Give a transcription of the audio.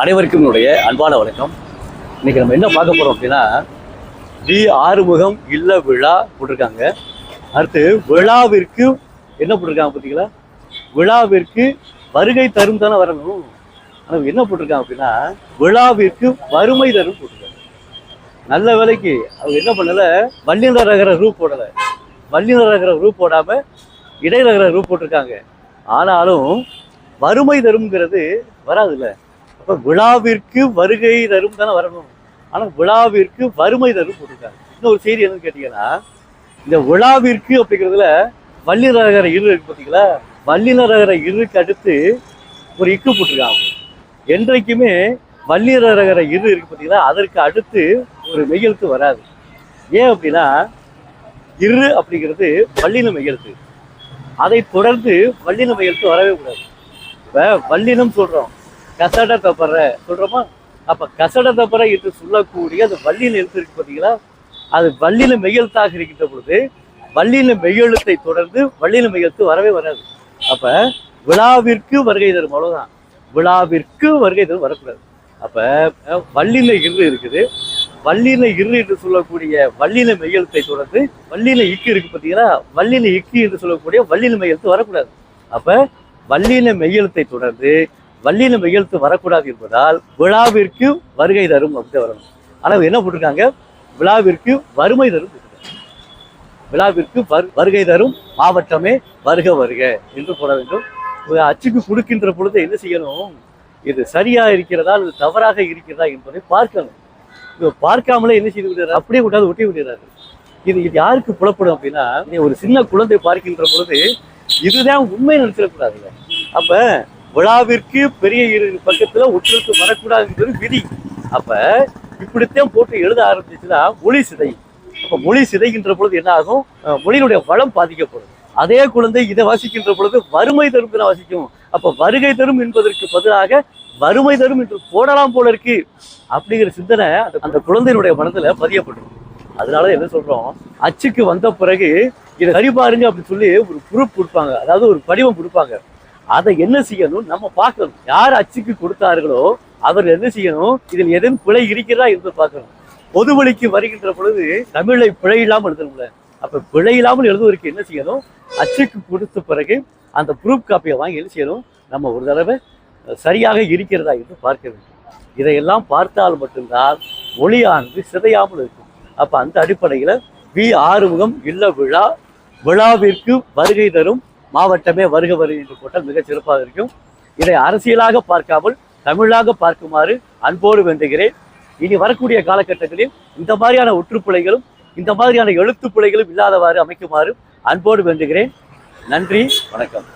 அனைவருக்கும் என்னுடைய அன்பான வணக்கம். இன்னைக்கு நம்ம என்ன பார்க்க போறோம் அப்படின்னா வி ஆறுமுகம் இல்ல விழா போட்டிருக்காங்க. அடுத்து விழாவிற்கு என்ன போட்டிருக்காங்க பார்த்தீங்களா? விழாவிற்கு வருகை தரும் தானே வரணும். ஆனால் என்ன போட்டிருக்காங்க அப்படின்னா விழாவிற்கு வறுமை தரும் போட்டிருக்காங்க. நல்ல வேலைக்கு அவங்க என்ன பண்ணல? வள்ளின ரகர ரூப் போடல. வள்ளின ரகர ரூப் போடாம இடைநகர ரூப் போட்டிருக்காங்க. ஆனாலும் வறுமை தரும்ங்கிறது வராதுல்ல. அப்போ விழாவிற்கு வருகை தரும் தானே வரணும். ஆனால் விழாவிற்கு வறுமை தரும் போட்டிருக்காங்க. இன்னொரு செய்தி என்னன்னு கேட்டீங்கன்னா இந்த விழாவிற்கு அப்படிங்கிறதுல வள்ளிநரகர இரு இருக்கு பார்த்தீங்களா? வள்ளிநரகர இருக்கு அடுத்து ஒரு இக்கு போட்டிருக்காங்க. என்றைக்குமே வள்ளிநரகர இரு இருக்கு பார்த்தீங்கன்னா அதற்கு அடுத்து ஒரு மெய்யெழுத்து வராது. ஏன் அப்படின்னா இரு அப்படிங்கிறது வள்ளின மெய்யெழுத்து. அதை தொடர்ந்து வள்ளின மெய்யெழுத்து வரவே கூடாது. இப்போ வல்லினம் சொல்கிறோம் கசட தப்பற சொல்கிறோமா அப்போ கசட தப்பற என்று சொல்லக்கூடிய அந்த வல்லின எழுத்து இருக்கு பார்த்தீங்கன்னா அது வள்ளின மெய்யெழுத்தாக இருக்கின்ற பொழுது வல்லின மெய்யெழுத்தை தொடர்ந்து வள்ளின மெய்யெழுத்து வரவே வராது. அப்போ விழாவிற்கு வருகை தரும் அவ்வளோதான் விழாவிற்கு வருகை தரும் வரக்கூடாது. அப்ப வள்ளின இரு இருக்குது. வல்லின இரு என்று சொல்லக்கூடிய வல்லின மெய்யெழுத்தை தொடர்ந்து வள்ளின இக்கு இருக்கு பார்த்தீங்கன்னா வல்லின இக்கு என்று சொல்லக்கூடிய வள்ளின மெய்யெழுத்து வரக்கூடாது. அப்ப வல்லின மெய்யெழுத்தை தொடர்ந்து வல்லின மெய்யெழுத்து வரக்கூடாது என்பதால் விழாவிற்கு வருகை தரும் அப்படின்னு வரணும் ஆனால் என்ன போட்டிருக்காங்க? விழாவிற்கு வறுமை தரும் விழாவிற்கு வரு- வருகை தரும் மாவட்டமே வருக வருக என்று போட வேண்டும். ஒரு அச்சுக்கு கொடுக்கின்ற பொழுது என்ன செய்யணும்? இது சரியா இருக்கிறதா அல்லது தவறாக இருக்கிறதா என்பதை பார்க்கணும். இது பார்க்காமலே என்ன செய்து விடுறாரு அப்படியே கொண்டாந்து ஒட்டி விடுறாரு இது இது யாருக்கு புலப்படும் அப்படின்னா நீ ஒரு சின்ன குழந்தை பார்க்கின்ற பொழுது இதுதான் உண்மை நினைச்சிடக்கூடாதுங்க அப்ப விழாவிற்கு பெரிய இரு பக்கத்துல உற்றுக்கு வரக்கூடாதுங்கிறது விதி. அப்ப இப்படித்தான் போட்டு எழுத ஆரம்பிச்சுன்னா மொழி சிதை. அப்ப மொழி சிதைகின்ற பொழுது என்ன ஆகும்? மொழியினுடைய வளம் பாதிக்கப்படும். அதே குழந்தை இதை வாசிக்கின்ற பொழுது வறுமை தரும் வாசிக்கும். அப்ப வருகை தரும் என்பதற்கு பதிலாக வறுமை தரும் என்று போடலாம் போல இருக்கு அப்படிங்கிற சிந்தனை அந்த- அந்த குழந்தையினுடைய மனதுல பதியப்படும் அதனால என்ன சொல்றோம்? அச்சுக்கு வந்த பிறகு இதை சரி பாருங்க அப்படின்னு சொல்லி ஒரு குரூப் கொடுப்பாங்க. அதாவது ஒரு படிவம் கொடுப்பாங்க. அதை என்ன செய்யணும்? நம்ம பார்க்கணும். யார் அச்சுக்கு கொடுத்தார்களோ அவர் என்ன செய்யணும்? இதில் எதுவும் பிழை இருக்கிறதா என்று பார்க்கணும். பொது வழிக்கு வருகின்ற பொழுது தமிழை பிழை இல்லாமல் எழுதணும்ல. அப்போ பிழை இல்லாமல் எழுதுவதற்கு என்ன செய்யணும்? அச்சுக்கு கொடுத்த பிறகு அந்த ப்ரூஃப் காப்பியை வாங்கி என்ன செய்யணும்? நம்ம ஒரு தடவை சரியாக இருக்கிறதா என்று பார்க்க வேண்டும். இதையெல்லாம் பார்த்தால் மட்டும்தான் மொழியானது சிதையாமல் இருக்கும். அப்போ அந்த அடிப்படையில் வி ஆறுமுகம் இல்ல விழா விழாவிற்கு வருகை தரும் மாவட்டமே வருக வருகை என்று போட்டால் மிகச் சிறப்பாக இருக்கும். இதை அரசியலாக பார்க்காமல் தமிழாக பார்க்குமாறு அன்போடு வேண்டுகிறேன். இனி வரக்கூடிய காலகட்டங்களில் இந்த மாதிரியான ஒற்றுப்பிழைகளும் இந்த மாதிரியான எழுத்து பிழைகளும் இல்லாதவாறு அமைக்குமாறு அன்போடு வேண்டுகிறேன். நன்றி வணக்கம்.